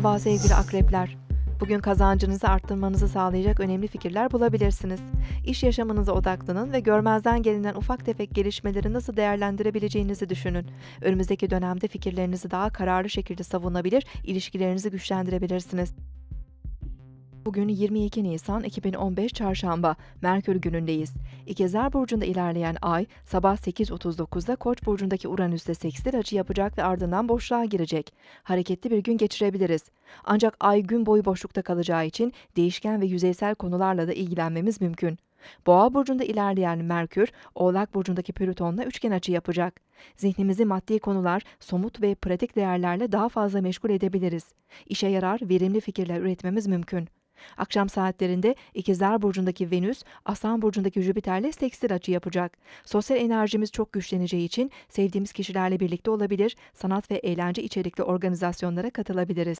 Merhaba sevgili akrepler. Bugün kazancınızı arttırmanızı sağlayacak önemli fikirler bulabilirsiniz. İş yaşamınıza odaklanın ve görmezden gelinen ufak tefek gelişmeleri nasıl değerlendirebileceğinizi düşünün. Önümüzdeki dönemde fikirlerinizi daha kararlı şekilde savunabilir, ilişkilerinizi güçlendirebilirsiniz. Bugün 22 Nisan 2015 Çarşamba, Merkür günündeyiz. İkizler Burcu'nda ilerleyen ay, sabah 8.39'da Koç Burcu'ndaki Uranüs'te sekstil açı yapacak ve ardından boşluğa girecek. Hareketli bir gün geçirebiliriz. Ancak ay gün boyu boşlukta kalacağı için değişken ve yüzeysel konularla da ilgilenmemiz mümkün. Boğa burcunda ilerleyen Merkür, Oğlak burcundaki Plüton'la üçgen açı yapacak. Zihnimizi maddi konular, somut ve pratik değerlerle daha fazla meşgul edebiliriz. İşe yarar, verimli fikirler üretmemiz mümkün. Akşam saatlerinde İkizler Burcu'ndaki Venüs, Aslan Burcu'ndaki Jüpiter'le sekstil açı yapacak. Sosyal enerjimiz çok güçleneceği için sevdiğimiz kişilerle birlikte olabilir, sanat ve eğlence içerikli organizasyonlara katılabiliriz.